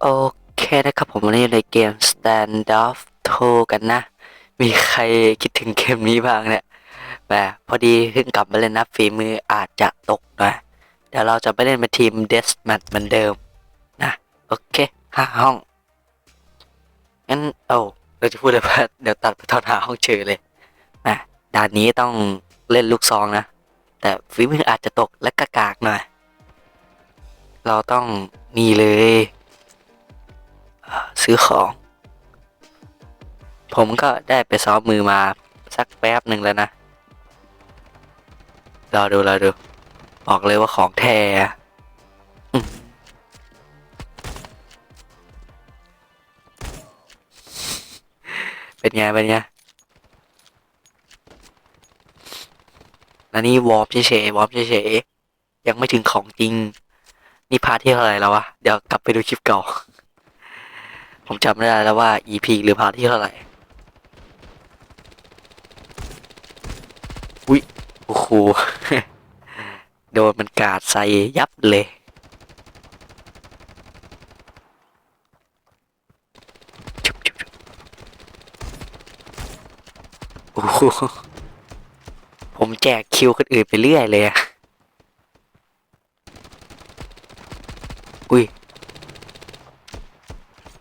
โอเคนะครับผมวันนี้อยู่ในเกม Standoff 2กันนะ มีใครคิดถึงเกมนี้บ้างเนี่ยแหมพอดีเพิ่งกลับมาเล่นนะฝีมืออาจจะตกหน่อยเดี๋ยวเราจะไปเล่นเป็นทีม Deathmatch เหมือนเดิมนะ โอเคห้าห้องงั้นโอ้เราจะพูดเลยว่าเดี๋ยวตัดไปตอนหาห้องเจอเลยนะด่านนี้ต้องเล่นลูกซองนะ แต่ฝีมืออาจจะตกและกากากๆหน่อย เราต้องนี่เลย ซื้อของ ผมก็ได้ไปซ้อมมือมาสักแป๊บหนึ่งแล้วนะ รอดูรอดู บอกเลยว่าของแท้เป็นไง เป็นไงอันนี้วอร์มเฉยๆวอร์มเฉยๆยังไม่ถึงของจริง นี่พาร์ทที่เท่าไหร่แล้ววะ เดี๋ยวกลับไปดูคลิปเก่า ผมจำไม่ได้แล้วว่า EP หรือพาร์ทที่เท่าไหร่ อุ้ยโอ้โหโดนมันกาดใส่ยับเลยโอ้โหผมแจกคิวคนอื่นไปเรื่อยเลยอะ อุ้ย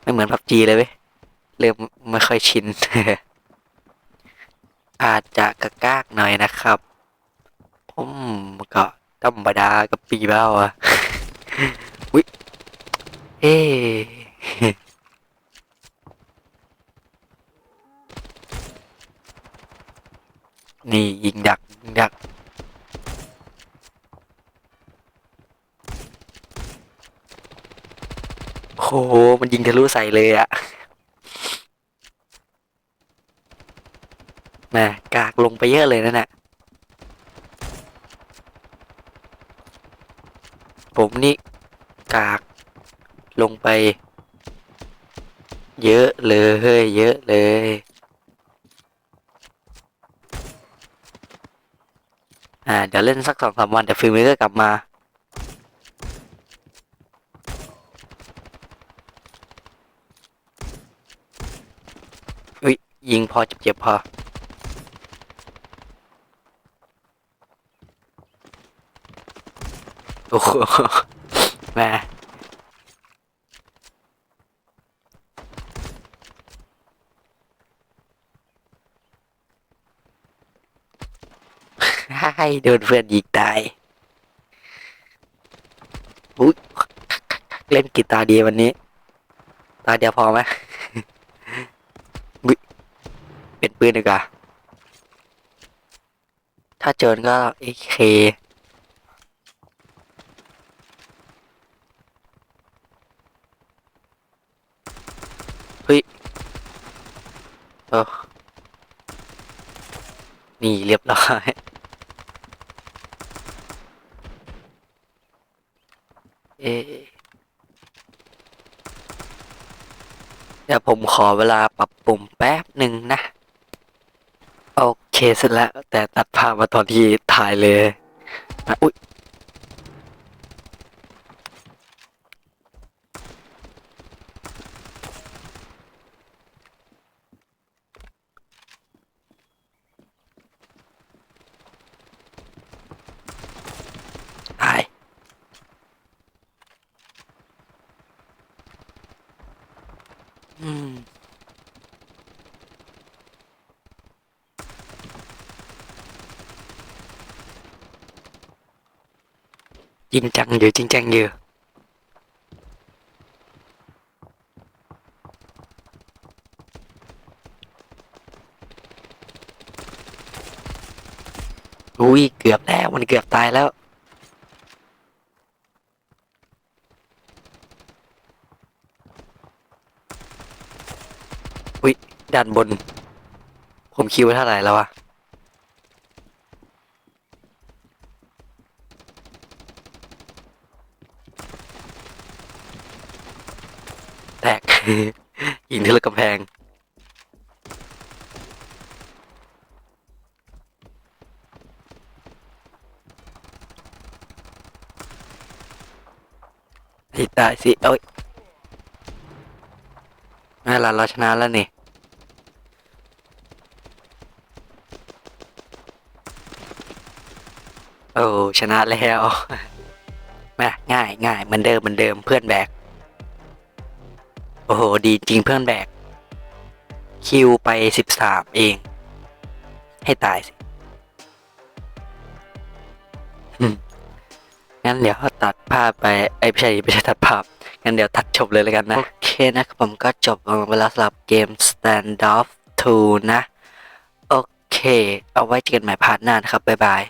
ไม่เหมือนพับจีเลยเว้ย เริ่มไม่ค่อยชิน อาจจะกระกากหน่อยนะครับ ผมก็ธรรมดากับปีเบ้าอะอุ้ย เอ๊ะ นี่ยิงดักยิงดัก โห มันยิงทะลุใส่เลยอะแหมกากลงไปเยอะเลยนั่นน่ะผมนี่ กากลงไป เยอะเลยเยอะเลยอ่าเดี๋ยวเล่นสักสองสามวันเดี๋ยวฟิล์มก็กลับมา อุ้ ยิงพอเจ็บๆพอ โอ้โหแม่ให้โดนเพื่อนยิงตายอุ้ยเล่นกีตาร์ดีวันนี้ ตาเดียวพอไหม อุ๊ย เป็นปืนดีกว่าถ้าเจอก็เอเคเฮ้ยเออนี่เรียบร้อยเอะเดี๋ยวผมขอเวลาปรับปรุงแป๊บหนึ่งนะ เคเสร็จแล้ว แต่ตัดภาพมาตอนที่ถ่ายเลย อุ๊ย ตาย อืม จริงจังอยู่จริงจังอยู่อุ้ยเกือบแล้วมันเกือบตายแล้ว อุ้ยด้านบน ผมคิดไว้เท่าไหร่แล้ววะ แตก ยิงทะลุกำแพงสิตายสิ เอ้ยนั่นละเราชนะแล้วนี่ โอ้ชนะแล้วมาง่ายง่ายเหมือนเดิมเหมือนเดิมเพื่อนแบก อ้โห ดีจริงเพื่อนแบก คิวไปสิบสามเอง ให้ตายสิอืมงั้นเดี๋ยวตัดภาพไปไอ้ยไม่ใช่ไม่ใช่ตัดภาพ งั้นเดี๋ยวตัดจบเลยแล้วกันนะ โอเคนะครับผมก็จบลงไปแล้วสำหรับเกม Standoff 2 นะ โอเค เอาไว้เจอกันใหม่พาร์ทหน้านะครับ บ๊ายบาย